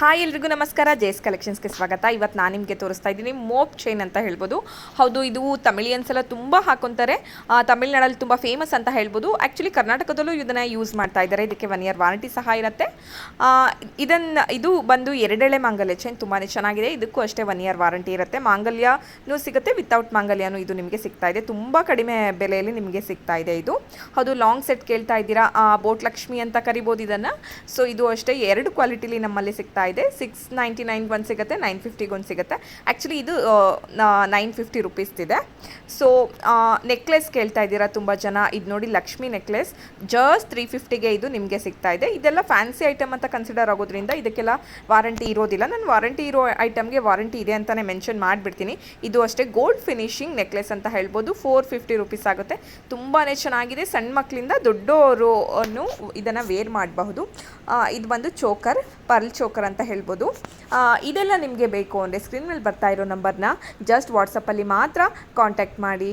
Hi ಎಲ್ರಿಗೂ ನಮಸ್ಕಾರ. ಜೇಸ್ ಕಲೆಕ್ಷನ್ಸ್ಗೆ ಸ್ವಾಗತ. ಇವತ್ತು ನಾನು ನಿಮಗೆ ತೋರಿಸ್ತಾ ಇದ್ದೀನಿ ಮೋಪ್ ಚೈನ್ ಅಂತ ಹೇಳ್ಬೋದು. ಹೌದು, ಇದು ತಮಿಳಿಯನ್ಸ್ ಎಲ್ಲ ತುಂಬ ಹಾಕೊತಾರೆ. ತಮಿಳ್ನಾಡಲ್ಲಿ ತುಂಬ ಫೇಮಸ್ ಅಂತ ಹೇಳ್ಬೋದು. ಆ್ಯಕ್ಚುಲಿ ಕರ್ನಾಟಕದಲ್ಲೂ ಇದನ್ನು ಯೂಸ್ ಮಾಡ್ತಾ ಇದ್ದಾರೆ. ಇದಕ್ಕೆ ಒನ್ ಇಯರ್ ವಾರಂಟಿ ಸಹ ಇರುತ್ತೆ. ಇದನ್ನು ಇದು ಬಂದು ಎರಡೆಳೆ ಮಾಂಗಲ್ಯ ಚೈನ್ ತುಂಬಾ ಚೆನ್ನಾಗಿದೆ. ಇದಕ್ಕೂ ಅಷ್ಟೇ ಒನ್ ಇಯರ್ ವಾರಂಟಿ ಇರುತ್ತೆ. ಮಾಂಗಲ್ಯನೂ ಸಿಗುತ್ತೆ. ವಿತೌಟ್ ಮಾಂಗಲ್ಯನೂ ಇದು ನಿಮಗೆ ಸಿಗ್ತಾ ಇದೆ. ತುಂಬ ಕಡಿಮೆ ಬೆಲೆಯಲ್ಲಿ ನಿಮಗೆ ಸಿಗ್ತಾ ಇದೆ ಇದು. ಹೌದು ಲಾಂಗ್ ಸೆಟ್ ಕೇಳ್ತಾ ಇದ್ದೀರಾ. ಬೋಟ್ ಲಕ್ಷ್ಮಿ ಅಂತ ಕರಿಬೋದು ಇದನ್ನು. ಸೊ ಇದು ಅಷ್ಟೇ ಎರಡು ಕ್ವಾಲಿಟಿಲಿ ನಮ್ಮಲ್ಲಿ ಸಿಗ್ತಾ ಇದೆ. ಸಿಕ್ಸ್ ನೈಂಟಿ ನೈನ್ಗೆ ಒಂದು ಸಿಗುತ್ತೆ ನೈನ್ ಫಿಫ್ಟಿಗೆ ಒಂದು ಸಿಗುತ್ತೆ. ಆ್ಯಕ್ಚುಲಿ ಇದು ನೈನ್ ಫಿಫ್ಟಿ ರುಪೀಸ್ದಿದೆ ಸೊ ನೆಕ್ಲೆಸ್ ಕೇಳ್ತಾ ಇದ್ದೀರಾ ತುಂಬ ಜನ. ಇದು ನೋಡಿ ಲಕ್ಷ್ಮಿ ನೆಕ್ಲೆಸ್ ಜಸ್ಟ್ ತ್ರೀ ಫಿಫ್ಟಿಗೆ ಇದು ನಿಮಗೆ ಸಿಗ್ತಾ ಇದೆ. ಇದೆಲ್ಲ ಫ್ಯಾನ್ಸಿ ಐಟಮ್ ಅಂತ ಕನ್ಸಿಡರ್ ಆಗೋದ್ರಿಂದ ಇದಕ್ಕೆಲ್ಲ ವಾರಂಟಿ ಇರೋದಿಲ್ಲ. ನಾನು ವಾರಂಟಿ ಇರೋ ಐಟಮ್ಗೆ ವಾರಂಟಿ ಇದೆ ಅಂತಲೇ ಮೆನ್ಷನ್ ಮಾಡಿಬಿಡ್ತೀನಿ. ಇದು ಅಷ್ಟೇ ಗೋಲ್ಡ್ ಫಿನಿಶಿಂಗ್ ನೆಕ್ಲೆಸ್ ಅಂತ ಹೇಳ್ಬೋದು. ಫೋರ್ ಫಿಫ್ಟಿ ರುಪೀಸ್ ಆಗುತ್ತೆ. ತುಂಬಾ ಚೆನ್ನಾಗಿದೆ. ಸಣ್ಣ ಮಕ್ಕಳಿಂದ ದೊಡ್ಡವರು ಇದನ್ನು ವೇರ್ ಮಾಡಬಹುದು. ಇದು ಬಂದು ಚೋಕರ್ ಪರ್ಲ್ ಚೋಕರ್ ಅಂತ ಹೇಳ್ಬೋದು. ಇದೆಲ್ಲ ನಿಮಗೆ ಬೇಕು ಅಂದರೆ ಸ್ಕ್ರೀನ್ ಮೇಲೆ ಬರ್ತಾ ಇರೋ ನಂಬರ್ನ ಜಸ್ಟ್ ವಾಟ್ಸಪ್ಪಲ್ಲಿ ಮಾತ್ರ ಕಾಂಟ್ಯಾಕ್ಟ್ ಮಾಡಿ.